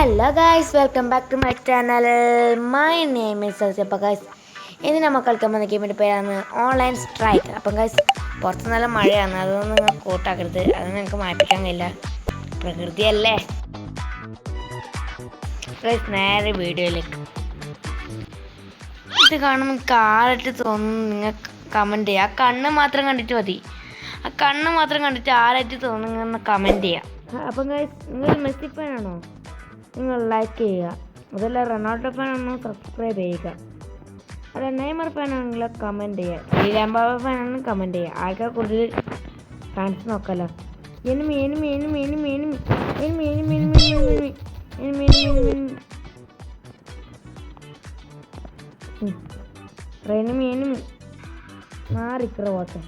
Hello guys welcome back to my channel my name is Salsi അപ്പോൾ guys ഇന്ന് നമ്മൾ കളിക്കാൻ വന്ന ഗെയിമിന്റെ പേരാണ് ഓൺലൈൻ സ്ട്രൈക്ക് അപ്പം ഗായ്സ് പുറത്ത് നല്ല മഴയാണ്. അതൊന്നും നിങ്ങൾ കൂട്ടാക്കരുത്. അതൊന്നും നിങ്ങൾക്ക് മാറ്റിക്കാൻ കഴിയില്ല. പ്രകൃതിയല്ലേ? ഗായ്സ് നേരെ വീഡിയോയിലേക്ക്. ഇത് കാണുമ്പോൾ കാലിട്ട് തോന്നുന്നു നിങ്ങൾ കമന്റ് ചെയ്യുക ആ കണ്ണ് മാത്രം കണ്ടിട്ട് മതി. ആ കണ്ണ് മാത്രം കണ്ടിട്ട് ആരായിട്ട് തോന്നുന്നു കമന്റ് ചെയ്യുക അപ്പം ഗൈസ് നിങ്ങൾ മെസ്സി ഫാനാണോ നിങ്ങൾ ലൈക്ക് ചെയ്യുക അതല്ല റൊണാൾഡോ ഫാനാണെന്ന് സബ്സ്ക്രൈബ് ചെയ്യുക അല്ല നെയ്മർ ഫാനാണെങ്കിൽ കമന്റ് ചെയ്യുക ലീലാമ്പാവ ഫാനാണെങ്കിൽ കമന്റ് ചെയ്യുക ആൾക്കാർ കൂടുതൽ fans നോക്കല്ലോ enemy enemy enemy enemy enemy enemy enemy enemy enemy enemy enemy enemy enemy enemy മാറിക്കറ പോട്ടെ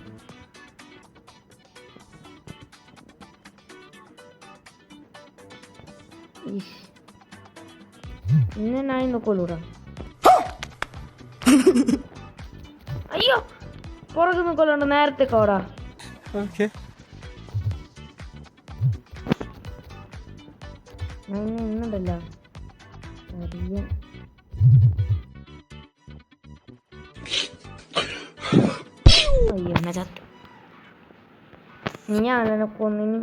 ഇന്ന് ഞാൻ നോക്കോളൂടാ അയ്യോ പുറകെ നോക്കോളുണ്ട് നേരത്തെ കോടാ Okay. ഞാൻ ഇന്നുണ്ടല്ലോ അറിയാം അയ്യോ എന്നാ ചത്തു ഞാനെന്നെ കൊന്നിന്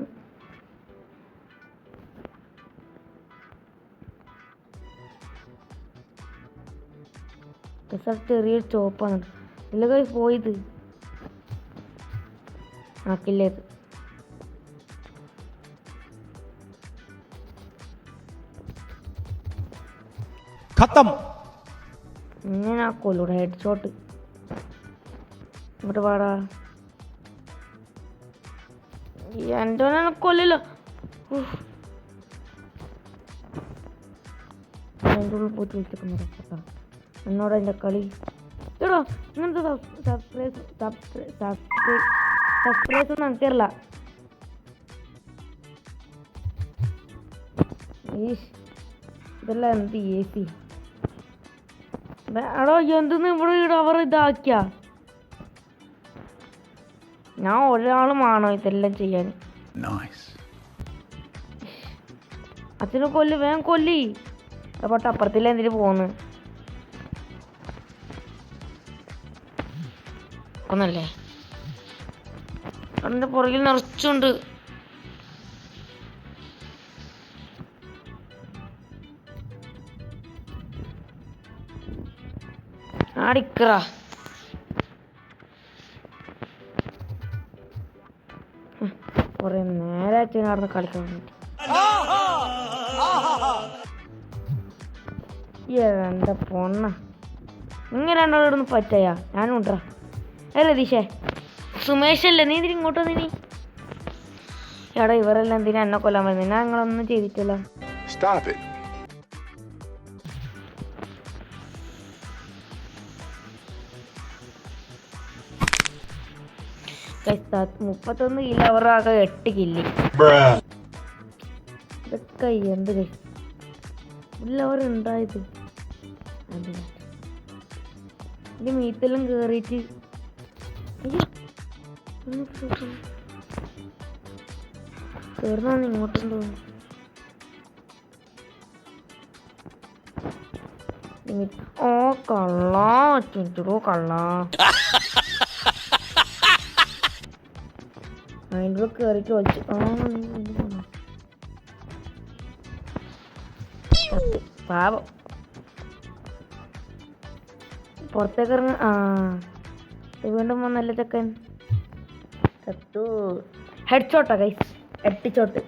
റിസൾട്ട് ചെറിയൊരു ചോപ്പാണ് ഇതിലൊക്കെ പോയത് ആക്കില്ലേക്ക് ഇങ്ങനെ ആക്കോലൂടെ ഹെഡ് ഷോട്ട് എന്നിട്ട് പാടാ. എന്റെ കൊല്ലോ എന്റെ ഉള്ളിൽ പോയിട്ട് വിളിച്ചിട്ടുണ്ടോ എന്നോട് എന്റെ കളി എടോ ഇങ്ങനത്തെ സബ്സ്ക്രൈബ് സബ്സ്ക്രൈബ് ഒന്നും എനിക്കറിയില്ല ഈശ് ഇതെല്ലാം എന്ത് എ സി എടോ എന്തെന്ന് ഇവിടെ അവർ ഇതാക്കിയ ഞാൻ ഒരാളുമാണോ ഇതെല്ലാം ചെയ്യാൻ. അച്ഛനെ കൊല്ലി വേഗം കൊല്ലി അപ്പുറത്തില്ല എന്തിനു പോന്ന് ഒന്നല്ലേ അതിന്റെ പുറകിൽ നിറച്ചുണ്ട്. ആടിക്കറ. കുറെ നേരെ നടന്ന് കളിക്കാൻ വേണ്ടി എന്താ പൊണ്ണ? ഇങ്ങനെ രണ്ടാളോടൊന്ന് പറ്റയാ ഞാനും ഉണ്ടാ രതീഷേ സുമേഷല്ലേ നീ ഇതിരി ഇങ്ങോട്ട് വന്നിനി എടാ ഇവരെല്ലാം എന്തിനാ എന്നെ കൊല്ലാൻ വരുന്നത് ഞാൻ നിങ്ങളൊന്നും ചെയ്തിട്ടില്ല. സ്റ്റോപ്പ് ഇറ്റ് മുപ്പത്തൊന്ന് കില്ല അവർ ആകെ എട്ട് കില്ല് ഇതൊക്കെ എന്ത് ഇല്ല അവർ ഉണ്ടായത്. അതെ ഇത് മീറ്റെല്ലാം കയറിയിട്ട് Ayo. nih ngotot lu. Ini oh kalah, cincuru kalah. Main dulu ke Rico. Oh, ini ini. Pap. Porte karena ah. വീണ്ടും വന്നല്ലേ ചെക്കൻ ചത്തു ഹെഡ് ഷോട്ടാ കൈസ് എട്ടിച്ചോട്ട്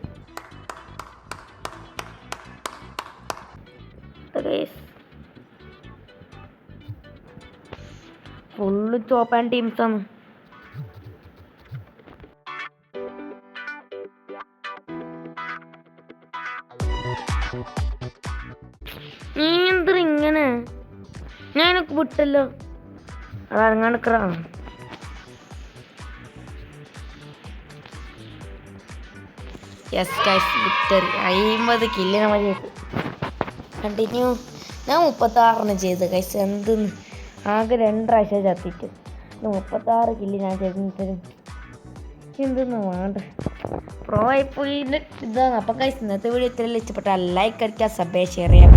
ഫുള്ള് ചോപ്പാൻ ടീംസാണ് നീ ഇങ്ങനെ? ഞാനൊക്കെ വിട്ടല്ലോ. അത് ഇറങ്ങാണ്ടിക്കറ യെസ് ഗൈസ് വിക്ടറി അയിമ്പത് കില്ലിന് മതി. കണ്ടിന്യൂ ഞാൻ മുപ്പത്താറിന് ചെയ്ത് ഗൈസ് എന്തെന്ന്? ആകെ രണ്ട് പ്രാവശ്യം ചത്തിട്ട് മുപ്പത്താറ് കില്ല് ഞാൻ ചെയ്തിട്ടും എന്തെന്ന് വേണ്ട. പ്രോ ആയിപ്പോയി ഇതാണ്. അപ്പം ഗൈസ് ഇന്നത്തെ വീഡിയോ ഇത്രയും ഇഷ്ടപ്പെട്ടാൽ ലൈക്ക് അടിക്കുക സബ് ഷെയർ ചെയ്യാം